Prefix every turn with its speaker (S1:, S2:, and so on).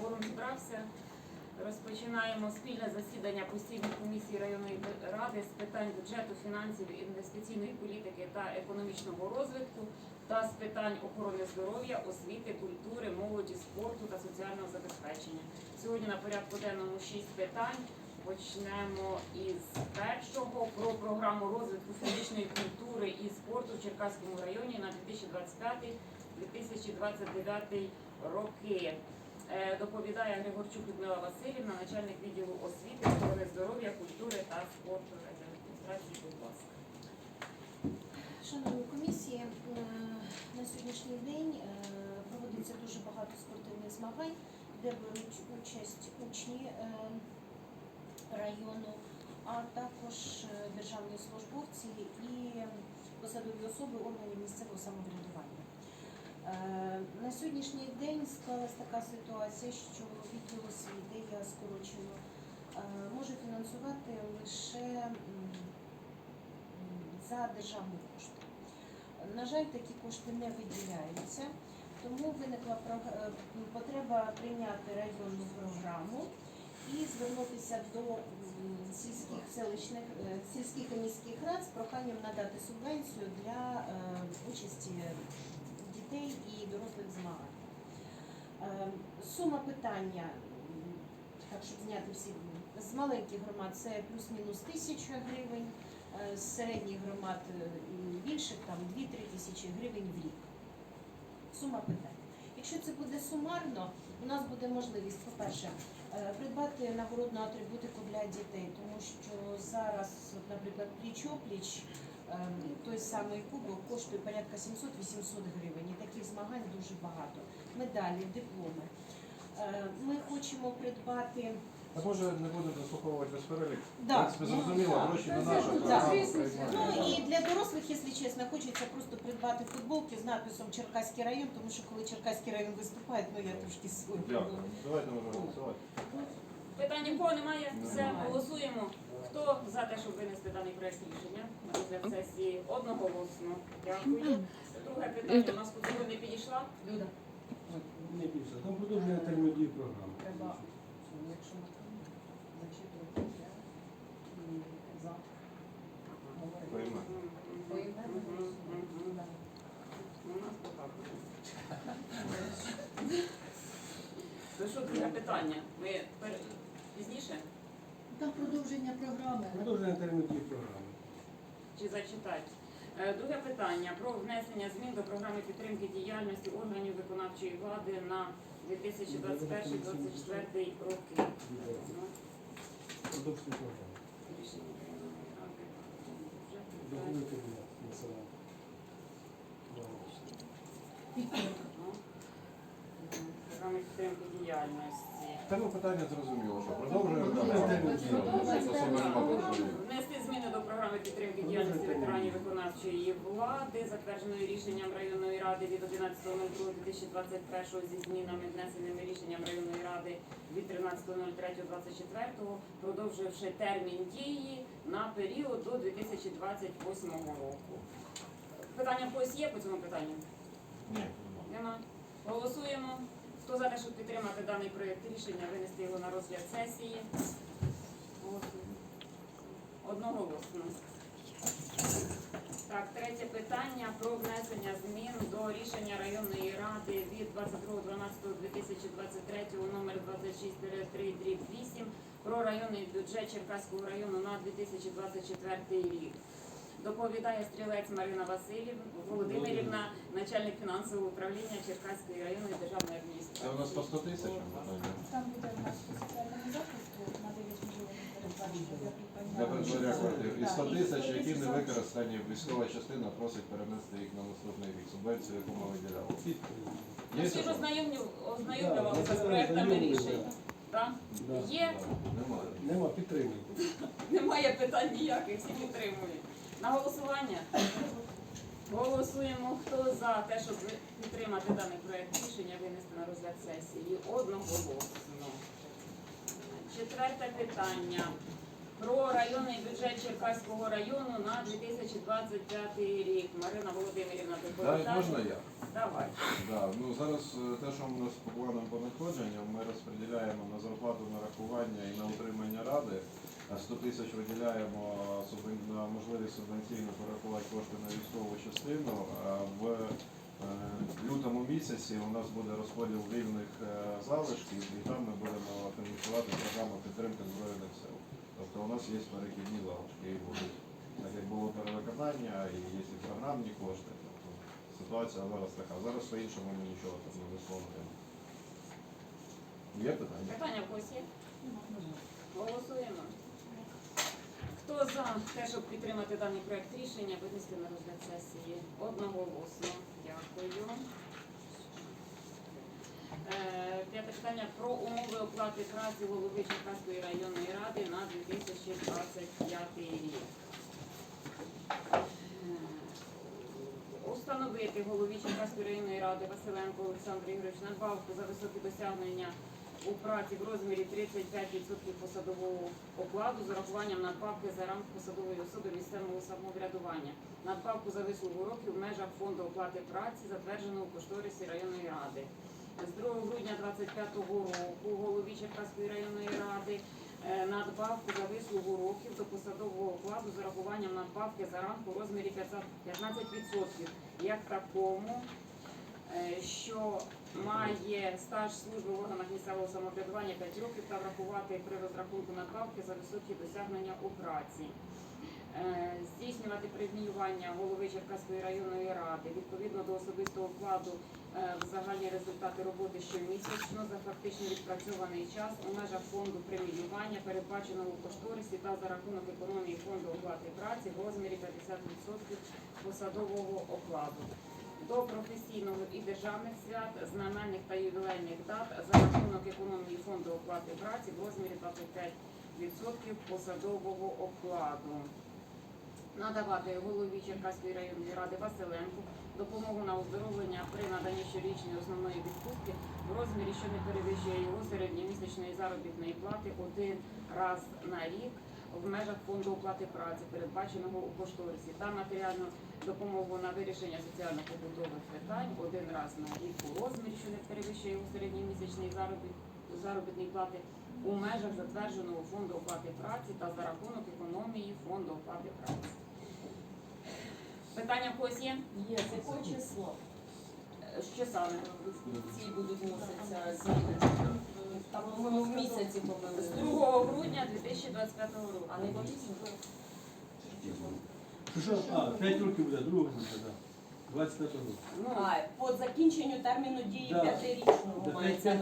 S1: форум зібрався. Розпочинаємо спільне засідання постійної комісії районної ради з питань бюджету, фінансів, інвестиційної політики та економічного розвитку та з питань охорони здоров'я, освіти, культури, молоді, спорту та соціального забезпечення. Сьогодні на порядку денному шість питань. Почнемо із першого про програму розвитку фізичної культури і спорту в Черкаському районі на 2025-2029 роки. Е, Доповідає Григорчук Людмила Васильівна, начальник відділу освіти, охорони здоров'я, культури та спорту адміністрації. Ласка.
S2: Шановні комісії, е, на сьогоднішній день е, проводиться дуже багато спортивних змагань, де беруть участь учні району, а також державні службовці і посадові особи органів місцевого самоврядування. Е, На сьогоднішній день склалась така ситуація, що відділ освіти, я скорочено, е, може фінансувати лише за державні кошти. На жаль, такі кошти не виділяються, тому виникла е, потреба прийняти районну програму і звернутися до сільських селищних сільських і міських рад з проханням надати субвенцію для участі дітей і дорослих змагань. Е, Сума питання, так щоб зняти всі з маленьких громад, це плюс-мінус тисяча гривень, е, з середніх громад е, більших там 2-3 тисячі гривень в рік. Сума питань. Якщо це буде сумарно, у нас буде можливість, по-перше, е, придбати нагородну атрибутику для дітей, тому що зараз, наприклад, пліч-опліч, е, той самий кубок коштує порядка 700-800 гривень. І таких змагань дуже багато. Медалі, дипломи. Е, Ми хочемо придбати
S3: Так може не будемо заслуховувати без перелік?
S2: Да.
S3: В принципі, зрозуміло,
S2: Ну,
S3: гроші не
S1: це да.
S2: Ну і для дорослих, якщо чесно, хочеться просто придбати футболки з надписом Черкаський район, тому що коли Черкаський район виступає, ну я трошки свою.
S3: Дякую. Давайте можемо голосувати.
S1: Питань нікого немає? Все, голосуємо. Хто за те, щоб винести даний проект рішення на розгляд сесії? Одноголосно. Дякую. Друге питання у нас цьому не підійшла.
S2: Люда,
S4: Не підійшла. Там продовжує термодію програми.
S2: треба, якщо ми зачитувати, за.
S3: Приймаю.
S1: У нас пока. Що друге питання? Ми пер- пізніше
S5: Там продовження програми.
S4: Продовження терміну дії програми.
S1: чи зачитати? Е, Друге питання про внесення змін до програми підтримки діяльності органів виконавчої влади на 2021-2024 роки. Ну,
S4: Продовження програми.
S1: рішення районної ради, бюджету,
S4: Доповнити населення.
S1: ну, Програми підтримки діяльності.
S3: Тому питання зрозуміло, що продовжуємо.
S1: Внести зміни до програми підтримки діяльності ветеранів виконавчої влади, затвердженої рішенням районної ради від 11.02.2021 зі змінами, внесеними рішенням районної ради від 13.03.24, продовживши термін дії на період до 2028 року. Питання в когось є по цьому питанню?
S3: Ні.
S1: Нема. Голосуємо. Хто за те, щоб підтримати даний проєкт рішення, винести його на розгляд сесії? Одноголосно. Так, третє питання про внесення змін до рішення районної ради від 22.12.2023 номер 26 дріб 8 про районний бюджет Черкаського району на 2024 рік. Доповідає стрілець Марина Васильівна Володимирівна, начальник фінансового управління Черкаської районної державної адміністрації.
S3: Це у нас по 100 тисячам?
S5: Там буде в нас по соціальному захисту на 9 мільйонів придбання
S3: квартир. І 100 тисяч, які не
S5: тисяч.
S3: використані, військова частина просить перенести їх на наступний рік. Субвенцію, яку ми виділяли.
S1: Ми всі ж ознайомлювалися з проектами рішень. Так?
S4: Да.
S1: Є?
S3: Немає.
S4: Нема підтримки.
S1: Немає питань ніяких, всі підтримують. На голосування? Голосуємо. Хто за те, щоб підтримати даний проект рішення, винести на розгляд сесії одноголосно. Четверте питання. Про районний бюджет Черкаського району на 2025 рік. Марина Володимирівна доповідає.
S3: можна я?
S1: Давай.
S3: Да, ну зараз е, те, що у нас по планам по надходженням, ми розподіляємо оплату нарахування і на утримання ради. А 100 тисяч виділяємо на можливість субвенційно перерахувати кошти на військову частину. В е, лютому місяці у нас буде розподіл вільних е, залишків, і там ми будемо фінансувати програму підтримки Збройних сил. Тобто у нас є перехідні залишки, і будуть, так як було перевиконання, і є і програмні кошти. Тобто ситуація зараз така. Зараз по-іншому ми нічого там не висловлюємо. Є питання?
S1: Питання в когось є? Голосуємо. Хто за те, щоб підтримати даний проект рішення, винести на розгляд сесії одноголосно. Дякую. Е, П'яте питання про умови оплати праці голови Черкаської районної ради на 2025 рік. Е, Установити голові Черкаської районної ради Василенко Олександру Ігоровичу надбавку за високі досягнення у праці в розмірі 35% посадового окладу з урахуванням надбавки за ранг посадової особи місцевого самоврядування. Надбавку за вислугу років в межах фонду оплати праці, затвердженого у кошторисі районної ради. З 2 грудня 2025 року голові Черкаської районної ради е, надбавку за вислугу років до посадового окладу з урахуванням надбавки за ранг у розмірі 15% як такому, е, що має стаж служби в органах місцевого самоврядування 5 років та врахувати при розрахунку надбавки за високі досягнення у праці. Е, Здійснювати преміювання голови Черкаської районної ради відповідно до особистого вкладу е, в загальні результати роботи щомісячно за фактично відпрацьований час у межах фонду преміювання, передбаченого у кошторисі та за рахунок економії фонду оплати праці в розмірі 50% посадового окладу до професійного і державних свят, знаменних та ювілейних дат за рахунок економії фонду оплати праці в розмірі 25% посадового окладу. Надавати голові Черкаської районної ради Василенку допомогу на оздоровлення при наданні щорічної основної відпустки в розмірі, що не перевищує його середньомісячної заробітної плати один раз на рік в межах фонду оплати праці, передбаченого у кошторисі, та матеріальну допомогу на вирішення соціально-побутових питань один раз на рік у розмірі, що не перевищує його середньомісячної заробіт- заробітної плати у межах затвердженого фонду оплати праці та за рахунок економії фонду оплати праці. Питання в когось є?
S6: Є, з якого числа
S1: Е, Що саме?
S6: ці будуть вноситися зміни? Там, по-моєму, в місяці
S1: З 2 грудня 2025 року.
S6: А не по-різному?
S4: Що? А, 5 років буде, другого буде, так. 25 років.
S1: Ну,
S6: А, по закінченню терміну дії
S4: Да.
S6: п'ятирічного
S4: Да,
S6: мається